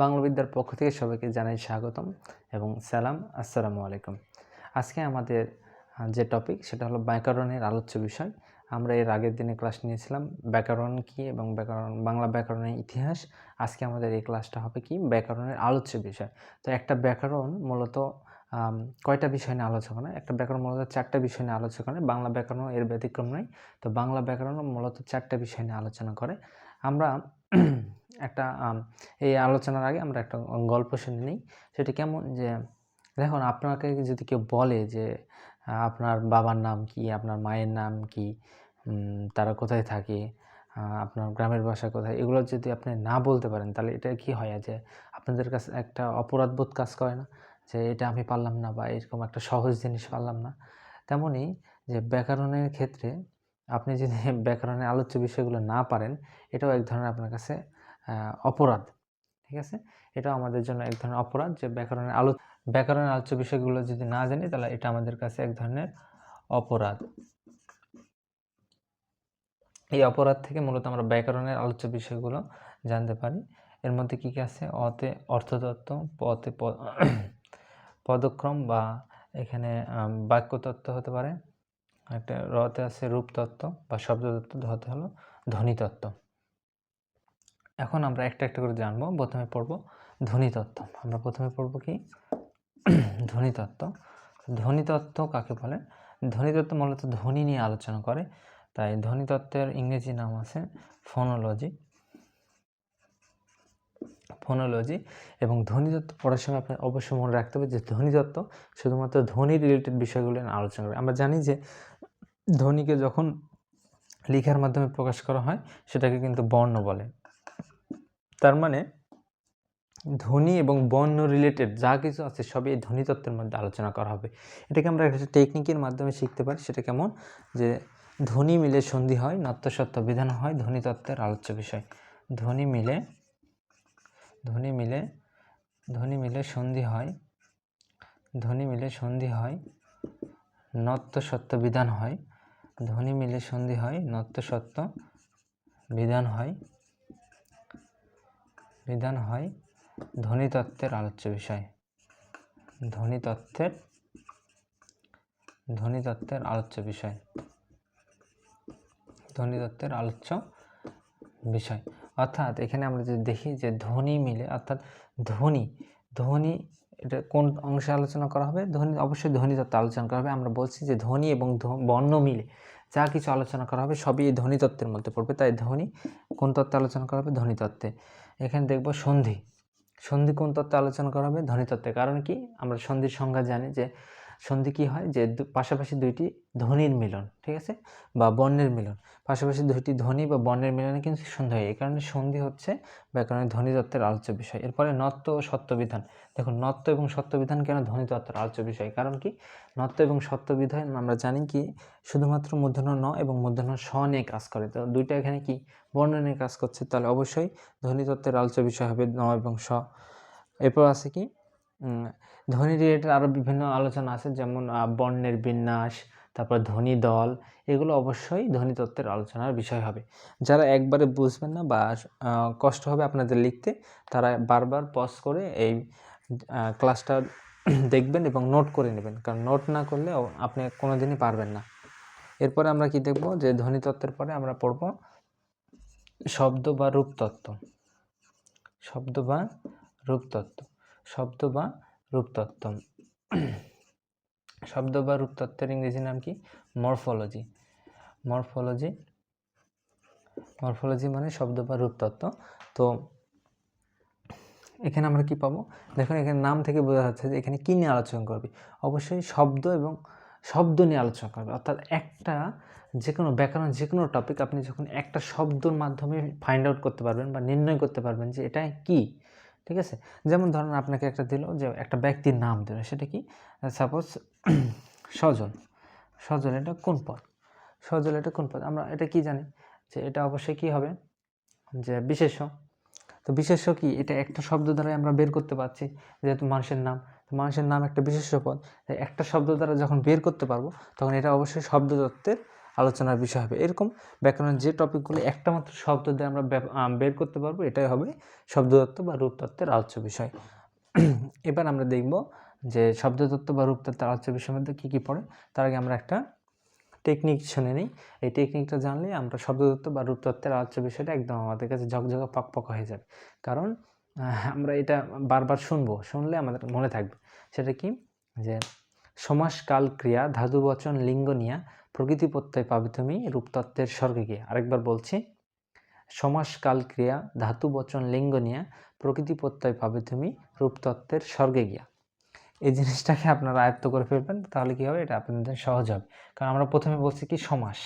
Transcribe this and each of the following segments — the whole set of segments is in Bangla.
বাংলা বিদ্যার পক্ষ থেকে সবাইকে জানাই স্বাগতম এবং সালাম, আসসালামু আলাইকুম। আজকে আমাদের যে টপিক সেটা হলো ব্যাকরণের আলোচ্য বিষয়। আমরা এর আগের দিনে ক্লাস নিয়েছিলাম ব্যাকরণ কী এবং ব্যাকরণ, বাংলা ব্যাকরণের ইতিহাস। আজকে আমাদের এই ক্লাসটা হবে কি? ব্যাকরণের আলোচ্য বিষয়। তো একটা ব্যাকরণ মূলত কয়টা বিষয় নিয়ে আলোচনা? করে একটা ব্যাকরণ মূলত চারটা বিষয় নিয়ে আলোচনা করে। বাংলা ব্যাকরণ এর ব্যতিক্রম নয়। তো বাংলা ব্যাকরণ মূলত চারটা বিষয় নিয়ে আলোচনা করে। আমরা একটা এই আলোচনার আগে আমরা একটা গল্প শুনে নিই। সেটা কেমন যে, দেখুন, আপনাকে যদি কেউ বলে যে, আপনার বাবার নাম কি, আপনার মায়ের নাম কি তারা কোথায় থাকে আপনার গ্রামের বাসা কোথায়, এগুলো যদি আপনি না বলতে পারেন, তাহলে এটা কি হয় যে, আপনাদের কাছে একটা অপরাধবোধ কাজ করে না? যে, এটা আমি পারলাম না বা এরকম একটা সহজ জিনিস পারলাম না। তেমনি যে, ব্যাকরণের ক্ষেত্রে আপনি যদি ব্যাকরণের আলোচ্য বিষয়গুলো না পারেন, এটাও এক ধরনের আপনার কাছে অপরাধ, ঠিক আছে? এটাও আমাদের জন্য এক ধরনের অপরাধ যে ব্যাকরণের আলো, ব্যাকরণের আলোচ্য বিষয়গুলো যদি না জানি, তাহলে এটা আমাদের কাছে এক ধরনের অপরাধ। এই অপরাধ থেকে মূলত আমরা ব্যাকরণের আলোচ্য বিষয়গুলো জানতে পারি। এর মধ্যে কী কী আছে? অতে, অর্থতত্ত্ব, পতে পদক্রম বা এখানে বাক্যতত্ত্ব হতে পারে। একটা রতে আছে রূপতত্ত্ব বা শব্দতত্ত্ব ধতে হলো ধ্বনিতত্ত্ব। এখন আমরা একটা একটা করে জানব, প্রথমে পড়ব ধ্বনিতত্ত্ব। আমরা প্রথমে পড়ব কি? ধ্বনিতত্ত্ব। ধ্বনিতত্ত্ব কাকে বলে? ধ্বনিতত্ত্ব মূলত ধ্বনি নিয়ে আলোচনা করে। তাই ধ্বনিতত্ত্বের ইংরেজি নাম আছে ফোনোলজি ফোনোলজি এবং ধ্বনিতত্ত্ব পড়ার সময় আপনার অবশ্যই মনে রাখতে হবে যে ধ্বনিতত্ত্ব শুধুমাত্র ধ্বনি রিলেটেড বিষয়গুলো নিয়ে আলোচনা করে। আমরা জানি যে ধ্বনিকে যখন লেখার মাধ্যমে প্রকাশ করা হয়, সেটাকে কিন্তু বর্ণ বলে। তার মানে ধ্বনি এবং বর্ণ রিলেটেড যা কিছু আছে, সবই এই ধ্বনিতত্ত্বের মধ্যে আলোচনা করা হবে। এটাকে আমরা একটা টেকনিকের মাধ্যমে শিখতে পারি। সেটা কেমন? যে ধ্বনি মিলে সন্ধি হয় নত্যসত্ত্ব বিধান হয় ধ্বনিতত্ত্বের আলোচ্য বিষয়। ধ্বনি মিলে ধ্বনি মিলে ধ্বনি মিলে সন্ধি হয়, ধ্বনি মিলে সন্ধি হয় নত্য সত্য বিধান হয় ধ্বনি মিলে সন্ধি হয়, নত্য সত্য বিধান হয় বিধান হয় ধ্বনিতত্ত্বের আলোচ্য বিষয়। ধ্বনিতত্ত্বের ধ্বনিতত্ত্বের আলোচ্য বিষয়। ধ্বনিতত্ত্বের আলোচ্য বিষয়। অর্থাৎ এখানে আমরা যদি দেখি যে ধ্বনি মিলে, অর্থাৎ ধ্বনি ধ্বনি এটা কোন অংশে আলোচনা করা হবে? ধ্বনি, অবশ্যই ধ্বনি তত্ত্ব আলোচনা করা হবে। আমরা বলছি যে ধ্বনি এবং বর্ণ মিলে যা কিছু আলোচনা করা হবে সবই এই ধ্বনি তত্ত্বের মধ্যে পড়বে। তাই ধ্বনি কোন তত্ত্বে আলোচনা করা হবে? ধ্বনিতত্ত্বে এখানে দেখব সন্ধি। সন্ধি কোন তত্ত্বে আলোচনা করা হবে? ধ্বনিতত্ত্বে কারণ কি? আমরা সন্ধির সংজ্ঞা জানি যে সন্ধি কি হয়? যে পাশাপাশি দুইটি ধ্বনির মিলন, ঠিক আছে? বা বর্ণের মিলন। পাশাপাশি দুইটি ধ্বনি বা বর্ণের মিলনে কিন্তু সন্ধি হয়। এই কারণে সন্ধি হচ্ছে ব্যাকরণের ধ্বনিতত্ত্বের আলোচ্য বিষয়। এরপরে নত্য ও সত্যবিধান। দেখুন, নত্য এবং সত্যবিধান কেন ধ্বনিতত্ত্বের আলোচ্য বিষয়? কারণ কি? নত্য এবং সত্যবিধান আমরা জানি কি? শুধুমাত্র মূর্ধন্য ন এবং মূর্ধন্য স নিয়ে কাজ করে। তো দুইটা এখানে কি? বর্ণ নিয়ে কাজ করছে। তাহলে অবশ্যই ধ্বনিতত্ত্বের আলোচ্য বিষয় হবে ন এবং স। এরপর আছে কি? ধ্বনি রিলেটেড আরও বিভিন্ন আলোচনা আছে, যেমন বর্ণের বিন্যাস, তারপর ধ্বনি দল, এগুলো অবশ্যই ধ্বনিতত্ত্বের আলোচনার বিষয় হবে। যারা একবারে বুঝবেন না বা কষ্ট হবে আপনাদের লিখতে, তারা বারবার পজ করে এই ক্লাসটা দেখবেন এবং নোট করে নেবেন। কারণ নোট না করলে আপনি কোনোদিনই পারবেন না। এরপরে আমরা কি দেখব যে ধ্বনিতত্ত্বের পরে আমরা পড়ব শব্দ বা রূপতত্ত্ব। শব্দ বা রূপতত্ত্ব। শব্দ বা রূপতত্ত্ব। শব্দ বা রূপতত্ত্বের ইংরেজি নাম কি? মরফোলজি। মরফোলজি মরফোলজি মানে শব্দ বা রূপতত্ত্ব। তো এখানে আমরা কি পাবো? দেখুন, এখানে নাম থেকে বোঝা যাচ্ছে যে এখানে কী নিয়ে আলোচনা করবে? অবশ্যই শব্দ এবং শব্দ নিয়ে আলোচনা করবে। অর্থাৎ একটা যে কোনো ব্যাকরণ যে কোনো টপিক আপনি যখন একটা শব্দর মাধ্যমে ফাইন্ড আউট করতে পারবেন বা নির্ণয় করতে পারবেন যে এটা কি ঠিক আছে? যেমন ধরুন আপনাকে একটা দিল যে একটা ব্যক্তির নাম দিল, সেটা কি? সাপোজ সজল। সজল এটা কোন পদ? সজল এটা কোন পদ? আমরা এটা কি জানি? যে এটা অবশ্যই কি হবে? যে বিশেষ্য। তো বিশেষ্য কি? এটা একটা শব্দ দ্বারাই আমরা বের করতে পারছি যেহেতু মানুষের নাম। তো মানুষের নাম একটা বিশেষ্য পদ। একটা শব্দ দ্বারা যখন বের করতে পারব, তখন এটা অবশ্যই শব্দতত্ত্বের আলোচনার বিষয় হবে। এরকম ব্যাকরণের যে টপিকগুলো একটা মাত্র শব্দ দিয়ে আমরা বের করতে পারব, এটাই হবে শব্দতত্ত্ব বা রূপতত্ত্বের আলোচ্য বিষয়। এবার আমরা দেখব যে শব্দতত্ত্ব বা রূপতত্ত্বের আলোচ্য বিষয়ের মধ্যে কী কী পড়ে। তার আগে আমরা একটা টেকনিক শুনে নিই। এই টেকনিকটা জানলে আমরা শব্দতত্ত্ব বা রূপতত্ত্বের আলোচ্য বিষয়টা একদম আমাদের কাছে ঝকঝকা পকপক হয়ে যাবে। কারণ আমরা এটা বারবার শুনব, শুনলে আমাদের মনে থাকবে। সেটা কি? যে সমাস কাল ক্রিয়া, ধাতু বচন, লিঙ্গ নিয়া, প্রকৃতি প্রত্যয় পাবে তুমি রূপতত্ত্বের স্বর্গে গিয়ে। আরেকবার বলছি সমাস কাল ক্রিয়া, ধাতু বচন, লিঙ্গ নিয়া, প্রকৃতি প্রত্যয় পাবে তুমি রূপতত্ত্বের স্বর্গে গিয়া। এই জিনিসটাকে আপনারা আয়ত্ত করে ফেলবেন, তাহলে কি হবে? এটা আপনাদের সহজ হবে। কারণ আমরা প্রথমে বলছি কি সমাস।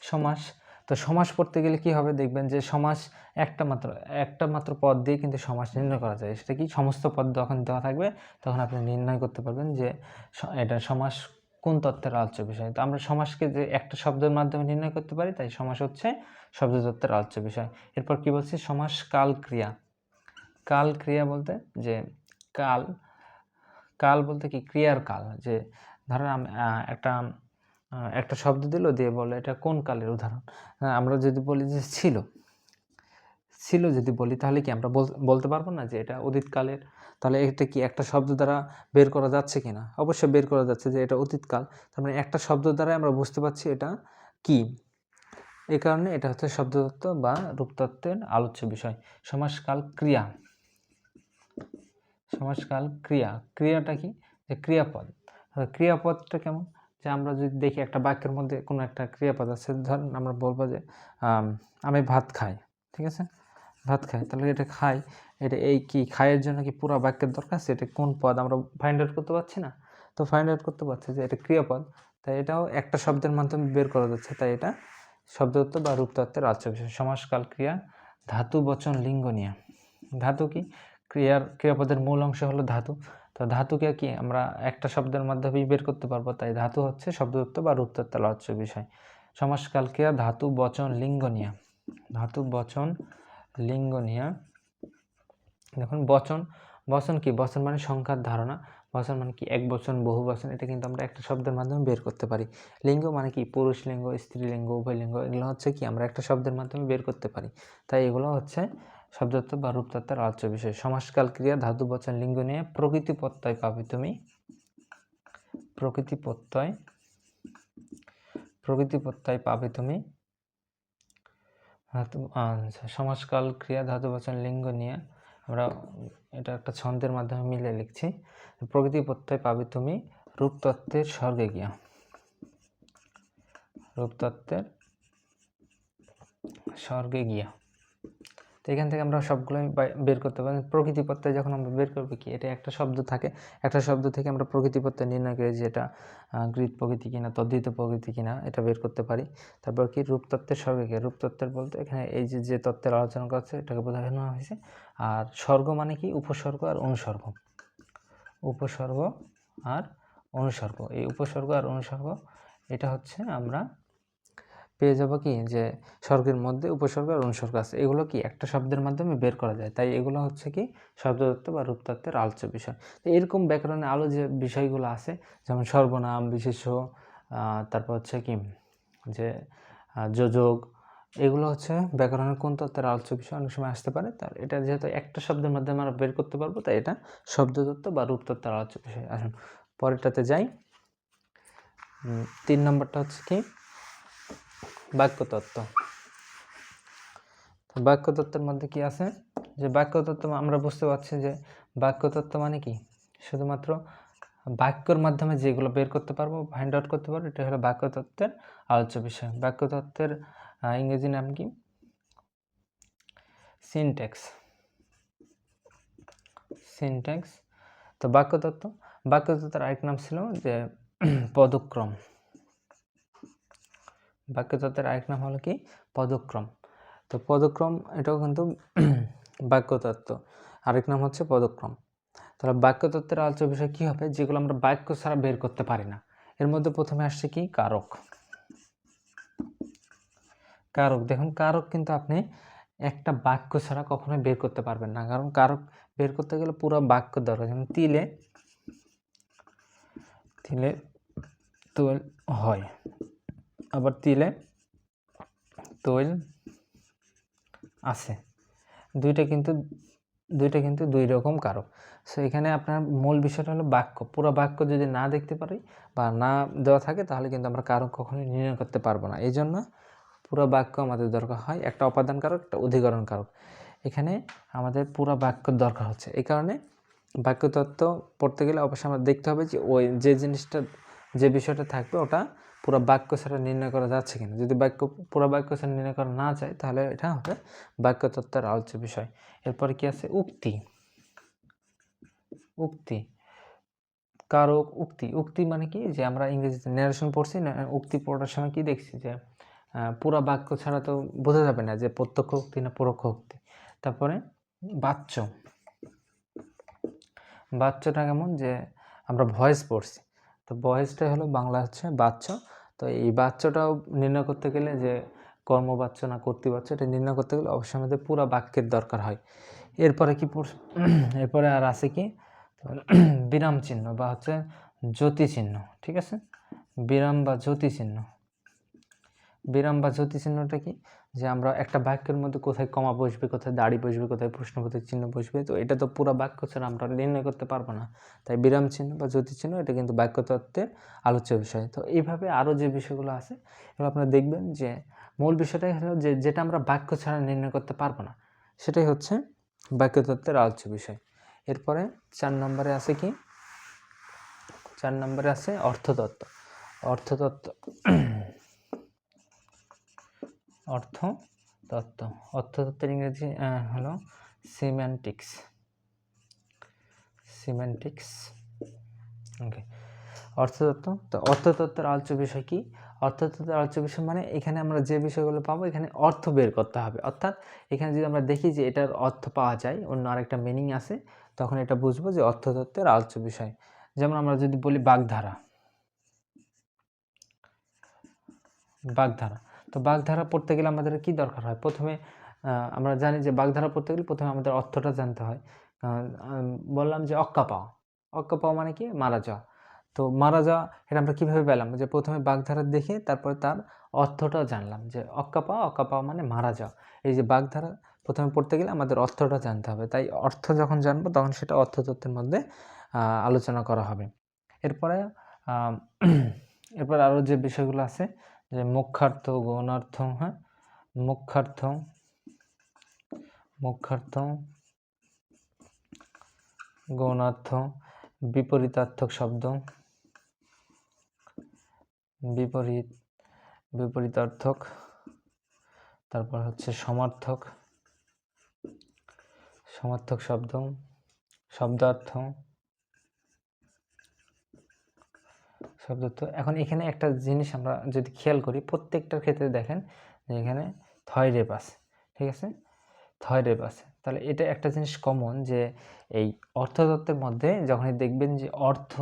সমাস তো সমাস পড়তে গেলে কি হবে? দেখবেন যে সমাস একটা মাত্র একটা মাত্র পদ দিয়ে কিন্তু সমাস নির্ণয় করা যায়। সেটা কি? সমস্ত পদ যখন দেওয়া থাকবে, তখন আপনি নির্ণয় করতে পারবেন যে এটা সমাস কোন তত্ত্বের আলোচ্য বিষয়? তো আমরা সমাসকে যে একটা শব্দের মাধ্যমে নির্ণয় করতে পারি, তাই সমাস হচ্ছে শব্দতত্ত্বের আলোচ্য বিষয়। এরপর কি বলছি? সমাস কাল ক্রিয়া। কাল ক্রিয়া বলতে যে কাল কাল বলতে কি? ক্রিয়ার কাল। যে ধরেন একটা একটা শব্দ দিল দিয়ে বলে এটা কোন কালের উদাহরণ? হ্যাঁ, আমরা যদি বলি যে ছিল ছিল যদি বলি তাহলে কি আমরা বলতে পারব না যে এটা অতীতকালের তাহলে এটা কি একটা শব্দ দ্বারা বের করা যাচ্ছে কি না অবশ্যই বের করা যাচ্ছে যে এটা অতীতকাল তার মানে একটা শব্দ দ্বারাই আমরা বুঝতে পারছি এটা কি? এই কারণে এটা হচ্ছে শব্দতত্ত্ব বা রূপতত্ত্বের আলোচ্য বিষয়। সমাসকাল ক্রিয়া। সমাসকাল ক্রিয়া। ক্রিয়াটা কি? যে ক্রিয়াপদ। ক্রিয়াপদটা কেমন? যে আমরা যদি দেখি একটা বাক্যের মধ্যে কোনো একটা ক্রিয়াপদ আছে ধরেন আমরা বলব যে, আমি ভাত খাই, ঠিক আছে? ভাত খাই, তাহলে এটা খাই, এটা এই কি খাইয়ের জন্য কি পুরো বাক্যের দরকার আছে? এটা কোন পদ? আমরা ফাইন্ড আউট করতে পারছি না? তো ফাইন্ড আউট করতে পারছি যে এটা ক্রিয়াপদ, তাই এটাও একটা শব্দের মাধ্যমে বের করা যাচ্ছে, তাই এটা শব্দত্ব বা রূপতত্ত্বের আলোচ্য বিষয় সমাসকাল ক্রিয়া, ধাতু, বচন, লিঙ্গ নিয়ে। ধাতু কি? ক্রিয়ার, ক্রিয়াপদের মূল অংশ হলো ধাতু। তো ধাতুকে কি আমরা একটা শব্দের মাধ্যমেই বের করতে পারব? তাই ধাতু হচ্ছে শব্দতত্ত্ব বা রূপতত্ত্বের আলোচ্য বিষয়। সমাসকাল ক্রিয়া ধাতু বচন লিঙ্গ নিয়া। ধাতু বচন লিঙ্গ নিয়া। দেখুন, বচন বচন কি? বচন মানে সংখ্যার ধারণা। বচন মানে কি? এক বচন, বহু বচন, এটা কিন্তু আমরা একটা শব্দের মাধ্যমে বের করতে পারি। লিঙ্গ মানে কি? পুরুষ লিঙ্গ, স্ত্রী লিঙ্গ, উভয় লিঙ্গ, এগুলো হচ্ছে কি? আমরা একটা শব্দের মাধ্যমে বের করতে পারি। তাই এগুলো হচ্ছে শব্দতত্ত্ব বা রূপতত্ত্বের আলোচ্য বিষয়। সমাসকাল ক্রিয়া, ধাতু, বচন, লিঙ্গ নিয়ে প্রকৃতি প্রত্যয় পাবে তুমি প্রকৃতি প্রত্যয় প্রকৃতি প্রত্যয় পাবে তুমি। সমাসকাল ক্রিয়া, ধাতু, বচন, লিঙ্গ নিয়ে আমরা এটা একটা ছন্দের মাধ্যমে মিলে লিখছি। প্রকৃতি প্রত্যয় পাবে তুমি রূপতত্ত্বের স্বর্গে গিয়া। রূপতত্ত্বের স্বর্গে গিয়া। তো এখান থেকে আমরা সবগুলোই বাই- বের করতে পারি। প্রকৃতি যখন আমরা বের করব কি, এটা একটা শব্দ থাকে। একটা শব্দ থেকে আমরা প্রকৃতি নির্ণয় করি যে এটা গ্রীত প্রকৃতি কিনা, তদ্ধিত প্রকৃতি কিনা, এটা বের করতে পারি। তারপর কি, রূপতত্ত্বের স্বর্গে গিয়া রূপতত্ত্বের বলতে এখানে এই যে যে তত্ত্বের আলোচনা করছে এটাকে বোঝানো হয়েছে। আর স্বর্গ মানে কি? উপসর্গ আর অনুসর্গ উপসর্গ আর অনুসর্গ এই উপসর্গ আর অনুসর্গ এটা হচ্ছে আমরা পেয়ে যাব কি? যে স্বর্গের মধ্যে উপসর্গ আর অনুসর্গ আছে। এগুলো কি একটা শব্দের মাধ্যমে বের করা যায়? তাই এগুলো হচ্ছে কি? শব্দতত্ত্ব বা রূপতত্ত্বের আলোচ্য বিষয়। তো এরকম ব্যাকরণে আলো যে বিষয়গুলো আছে যেমন সর্বনাম বিশেষ্য আহ, তারপর হচ্ছে কি? যে যোজক এগুলো হচ্ছে ব্যাকরণের কোন তত্ত্বের আলোচ্য বিষয়? অনেক সময় আসতে পারে। তার এটা যেহেতু একটা শব্দের মাধ্যমে আমরা বের করতে পারব তাই এটা শব্দতত্ত্ব বা রূপতত্ত্বের আলোচ্য বিষয়। আসুন পরেরটাতে যাই। তিন নম্বরটা হচ্ছে কি? বাক্যতত্ত্ব। তো বাক্যতত্ত্বের মধ্যে কি আছে? যে বাক্যতত্ত্ব আমরা বুঝতে পারছি যে বাক্যতত্ত্ব মানে কি? শুধুমাত্র বাক্যর মাধ্যমে যেগুলো বের করতে পারব ফাইন্ড আউট করতে পারব, এটা হলো বাক্যতত্ত্বের আলোচ্য বিষয়। বাক্যতত্ত্বের ইংরেজি নাম কি? সিনট্যাক্স সিনট্যাক্স তো বাক্যতত্ত্ব, বাক্যতত্ত্বের আরেক নাম ছিল যে পদক্রম। বাক্যতত্ত্বের আরেক নাম হলো কি? পদক্রম। তো পদক্রম এটাও কিন্তু বাক্যতত্ত্ব। আরেক নাম হচ্ছে পদক্রম। তাহলে বাক্যতত্ত্বের আলোচ্য বিষয় কী হবে? যেগুলো আমরা বাক্য ছাড়া বের করতে পারি না। এর মধ্যে প্রথমে আসছে কি? কারক। কারক। দেখুন, কারক কিন্তু আপনি একটা বাক্য ছাড়া কখনোই বের করতে পারবেন না। কারণ কারক বের করতে গেলে পুরো বাক্য দরকার। যেমন তিলে তিলে তৈল হয়। আবার তিলে তৈল আছে। দুইটা কিন্তু দুইটা কিন্তু দুই রকম কারক। সো এখানে আপনার মূল বিষয়টা হলো বাক্য। পুরো বাক্য যদি না দেখতে পারি বা না দেওয়া থাকে, তাহলে কিন্তু আমরা কারক কখনোই নির্ণয় করতে পারব না। এই জন্য পুরো বাক্য আমাদের দরকার হয় একটা অপাদান কারক, একটা অধিকরণ কারক। এখানে আমাদের পুরো বাক্য দরকার হচ্ছে। এই কারণে বাক্যতত্ত্ব পড়তে গেলে অবশ্যই আমরা দেখতে হবে যে ওই যে জিনিসটা, যে বিষয়টা থাকবে ওটা পুরো বাক্য ছাড়া নির্ণয় করা যাচ্ছে কিনা? যদি বাক্য পুরো বাক্য ছাড়া নির্ণয় করা না যায়, তাহলে এটা হবে বাক্য তত্ত্বের আলোচ্য বিষয়। এরপরে কি আছে? উক্তি। উক্তি। কারক উক্তি। উক্তি মানে কি? যে আমরা ইংরেজিতে ন্যারেশন পড়ছি, না, উক্তি পড়ার সময় কি দেখছি? যে পুরা বাক্য ছাড়া তো বোঝা যাবে না যে প্রত্যক্ষ উক্তি না পরোক্ষ উক্তি। তারপরে বাচ্য। বাচ্চটা কেমন? যে আমরা ভয়েস পড়ছি। তো ভয়েসটা হলো বাংলা হচ্ছে বাচ্য। তো এই বাচ্চাটাও নির্ণয় করতে গেলে যে কর্মবাচ্য না কর্তৃবাচ্য এটা নির্ণয় করতে গেলে অবশ্যই আমাদের পুরো বাক্যের দরকার হয়। এরপরে কি এরপরে আর আছে কি? বিরাম চিহ্ন বা হচ্ছে জ্যোতি চিহ্ন, ঠিক আছে? বিরাম বা জ্যোতি চিহ্ন। বিরাম বা জ্যোতি চিহ্নটা কি? যে আমরা একটা বাক্যের মধ্যে কোথায় কমা বসবে, কোথায় দাড়ি বসবে, কোথায় প্রশ্নবোধক চিহ্ন বসবে, তো এটা তো পুরো বাক্য ছাড়া আমরা নির্ণয় করতে পারব না। তাই বিরাম চিহ্ন বা জ্যোতি চিহ্ন এটা কিন্তু বাক্যতত্ত্বের আলোচ্য বিষয়। তো এইভাবে আরও যে বিষয়গুলো আছে, এগুলো আপনারা দেখবেন যে মূল বিষয়টাই হলো যে যেটা আমরা বাক্য ছাড়া নির্ণয় করতে পারব না, সেটাই হচ্ছে বাক্যতত্ত্বের আলোচ্য বিষয়। এরপরে চার নম্বরে আছে কি? চার নম্বরে আছে অর্থতত্ত্ব। অর্থতত্ত্ব অর্থ তত্ত্ব। অর্থতত্ত্বের ইংরেজি হলো সিম্যান্টিক্স সিম্যান্টিক্স ওকে অর্থতত্ত্ব তো অর্থতত্ত্বের আলোচ্য বিষয় কি? অর্থতত্ত্বের আলোচ্য বিষয় মানে এখানে আমরা যে বিষয়গুলো পাবো, এখানে অর্থ বের করতে হবে। অর্থাৎ এখানে যদি আমরা দেখি যে এটার অর্থ পাওয়া যায়, অন্য আরেকটা মিনিং আছে, তখন এটা বুঝব যে অর্থতত্ত্বের আলোচ্য বিষয়। যেমন আমরা যদি বলি বাগধারা। বাগধারা। তো বাগধারা পড়তে গেলে আমাদের কি দরকার হয়? প্রথমে আমরা জানি যে বাগধারা পড়তে গেলে প্রথমে আমাদের অর্থটা জানতে হয়। বললাম যে অক্কা পাওয়া। অক্কা পাওয়া মানে কি? মারা যাওয়া। তো মারা যাওয়া, এটা আমরা কীভাবে পেলাম? যে প্রথমে বাগধারা দেখে তারপরে তার অর্থটাও জানলাম যে অক্কা পাওয়া অক্কা পাওয়া মানে মারা যাওয়া। এই যে বাগধারা প্রথমে পড়তে গেলে আমাদের অর্থটা জানতে হবে। তাই অর্থ যখন জানব তখন সেটা অর্থতত্ত্বের মধ্যে আলোচনা করা হবে। এরপরে এরপর আরও যে বিষয়গুলো আছে যে মুখ্যার্থ গৌণার্থ হ্যাঁ? মুখ্যার্থ মুখ্যার্থ গৌণার্থ বিপরীতার্থক শব্দ, বিপরীত, বিপরীতার্থক, তারপর হচ্ছে সমার্থক সমার্থক শব্দ, শব্দার্থ শব্দার্থ এখন এখানে একটা জিনিস আমরা যদি খেয়াল করি, প্রত্যেকটার ক্ষেত্রে দেখেন যে এখানে থয় রেপ আছে, ঠিক আছে? থয় রেপ আছে। তাহলে এটা একটা জিনিস কমন যে এই অর্থতত্ত্বের মধ্যে যখনই দেখবেন যে অর্থ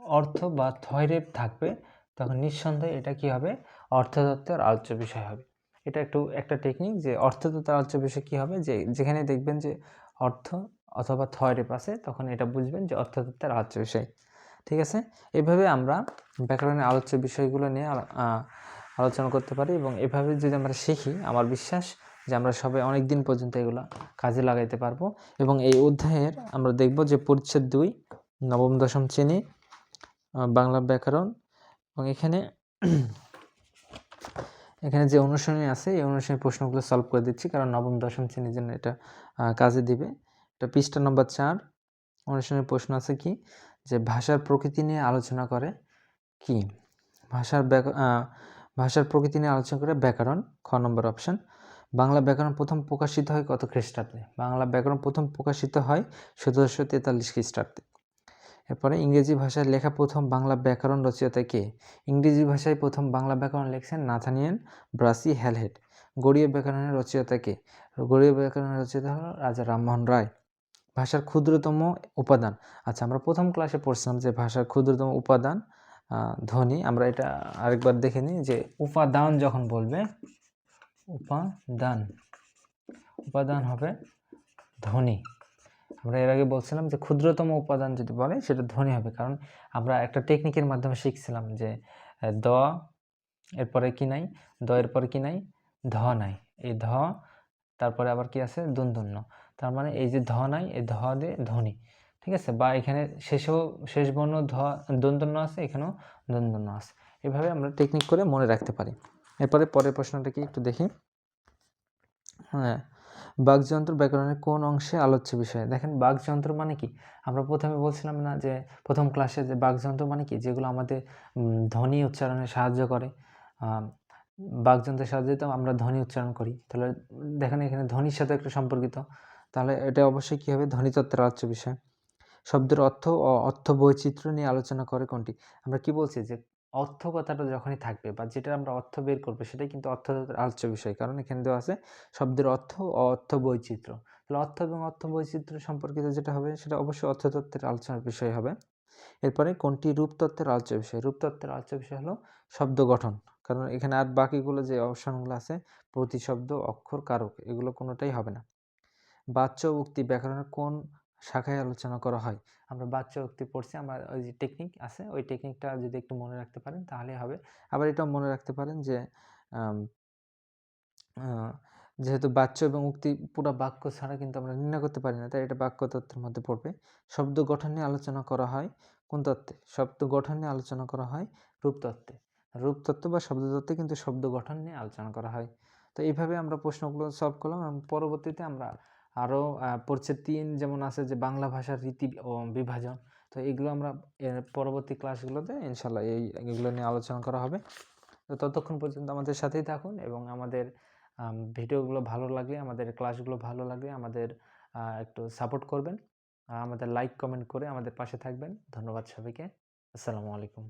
অর্থ বা থয় রেপ থাকবে, তখন নিঃসন্দেহে এটা কি হবে? অর্থতত্ত্বের আলোচ্য বিষয় হবে। এটা একটু, একটা টেকনিক যে অর্থতত্ত্বের আলোচ্য বিষয় কী হবে? যে যেখানে দেখবেন যে অর্থ অথবা থয় রেপ আছে, তখন এটা বুঝবেন যে অর্থতত্ত্বের আলোচ্য বিষয়। ঠিক আছে? এভাবে আমরা ব্যাকরণের আলোচ্য বিষয়গুলো নিয়ে আলোচনা করতে পারি এবং এভাবে যদি আমরা শিখি, আমার বিশ্বাস যে আমরা সবাই অনেক দিন পর্যন্ত এগুলো কাজে লাগাইতে পারব এবং এই অধ্যায়ের আমরা দেখব যে পরিচ্ছেদ দুই, নবম, দশম শ্রেণি বাংলা ব্যাকরণ এবং এখানে এখানে যে অনুশীলনী আছে, এই অনুশীলনী প্রশ্নগুলো সলভ করে দিচ্ছি কারণ নবম, দশম শ্রেণির জন্য এটা কাজে দিবে। এটা পৃষ্ঠা নম্বর চার, অনুশীলনের প্রশ্ন আছে কি? যে ভাষার প্রকৃতি নিয়ে আলোচনা করে কি? ভাষার ভাষার প্রকৃতি নিয়ে আলোচনা করে ব্যাকরণ, খ নম্বর অপশন বাংলা ব্যাকরণ প্রথম প্রকাশিত হয় কত খ্রিস্টাব্দে? বাংলা ব্যাকরণ প্রথম প্রকাশিত হয় সতেরোশো তেতাল্লিশ খ্রিস্টাব্দে। এরপরে ইংরেজি ভাষায় লেখা প্রথম বাংলা ব্যাকরণ রচয়িতা কে? ইংরেজি ভাষায় প্রথম বাংলা ব্যাকরণ লিখছেন নাথানিয়ান ব্রাসি হ্যালহেড। গড়িয়া ব্যাকরণের রচয়িতা কে? গড়িয়া ব্যাকরণের রচয়িতা হলো রাজা রামমোহন রায়। ভাষার ক্ষুদ্রতম উপাদান। আচ্ছা আমরা প্রথম ক্লাসে পড়ছিলাম যে ভাষার ক্ষুদ্রতম উপাদান ধ্বনি। আমরা এটা আরেকবার দেখে নিই যে উপাদান যখন বলবে, উপাদান উপাদান হবে ধ্বনি। আমরা এর আগে বলছিলাম যে ক্ষুদ্রতম উপাদান যদি বলে, সেটা ধ্বনি হবে। কারণ আমরা একটা টেকনিকের মাধ্যমে শিখছিলাম যে, দ এরপরে কি নাই, দ এরপরে কি নাই, ধ নাই। এই ধ, তারপরে আবার কি আছে দুন্দুন্ন তার মানে এই যে ধ নাই এই ধ দে ধ্বনি ঠিক আছে? বা এখানে শেষেও শেষ বর্ণ ধ দন্তন্য আছে এখানেও দন্তন্য আছে। এভাবে আমরা টেকনিক করে মনে রাখতে পারি। এরপরে পরের প্রশ্নটা কি একটু দেখি? হ্যাঁ বাকযন্ত্র ব্যাকরণের কোন অংশে আলোচ্য বিষয়? দেখেন বাকযন্ত্র মানে কি? আমরা প্রথমে বলছিলাম না যে প্রথম ক্লাসে যে বাকযন্ত্র মানে কি? যেগুলো আমাদের ধ্বনি উচ্চারণে সাহায্য করে। আম, বাকযন্ত্রের সাহায্যে তো আমরা ধ্বনি উচ্চারণ করি। তাহলে দেখেন এখানে ধ্বনির সাথে একটু সম্পর্কিত। তাহলে এটা অবশ্যই কী হবে? ধ্বনিতত্ত্বের আলোচ্য বিষয়। শব্দের অর্থ ও অর্থ বৈচিত্র্য নিয়ে আলোচনা করে কোনটি? আমরা কি বলছি যে অর্থ কথাটা যখনই থাকবে বা যেটা আমরা অর্থ বের করব, সেটাই কিন্তু অর্থ আলোচ্য বিষয়। কারণ এখানে দেওয়া আছে শব্দের অর্থ ও অর্থ বৈচিত্র্য তাহলে অর্থ এবং অর্থ বৈচিত্র্য সম্পর্কিত যেটা হবে, সেটা অবশ্যই অর্থতত্ত্বের আলোচনার বিষয় হবে। এরপরে কোনটি? রূপতত্ত্বের আলোচ্য বিষয়। রূপতত্ত্বের আলোচ্য বিষয় হলো শব্দ গঠন। কারণ এখানে আর বাকিগুলো যে অপশনগুলো আছে, প্রতিশব্দ, অক্ষর, কারক, এগুলো কোনোটাই হবে না। বাচ্য উক্তি ব্যাকরণের কোন শাখায় আলোচনা করা হয়? আমরা বাচ্য উক্তি পড়ছি, আমরা ওই যে টেকনিক আছে, ওই টেকনিকটা যদি একটু মনে রাখতে পারেন তাহলে হবে। আবার এটাও মনে রাখতে পারেন যে যেহেতু বাচ্য এবং উক্তি পুরো বাক্য ছাড়া কিন্তু আমরা নির্ণয় করতে পারি না, তাই এটা বাক্য তত্ত্বের মধ্যে পড়বে। শব্দ গঠন নিয়ে আলোচনা করা হয় কোন তত্ত্বে? শব্দ গঠন নিয়ে আলোচনা করা হয় রূপতত্ত্বে রূপতত্ত্ব বা শব্দতত্ত্বে কিন্তু শব্দ গঠন নিয়ে আলোচনা করা হয়। তো এইভাবে আমরা প্রশ্নগুলো সলভ করলাম এবং পরবর্তীতে আমরা আরও পরিচ্ছেদ তিন যেমন আছে যে বাংলা ভাষার রীতি বিভাজন। তো এগুলো আমরা পরবর্তী ক্লাসগুলোতে ইনশাল্লাহ এই এগুলো নিয়ে আলোচনা করা হবে। তো ততক্ষণ পর্যন্ত আমাদের সাথেই থাকুন এবং আমাদের ভিডিওগুলো ভালো লাগলে, আমাদের ক্লাসগুলো ভালো লাগলে আমাদের একটু সাপোর্ট করবেন। আমাদের লাইক, কমেন্ট করে আমাদের পাশে থাকবেন। ধন্যবাদ সবাইকে। আসসালামু আলাইকুম।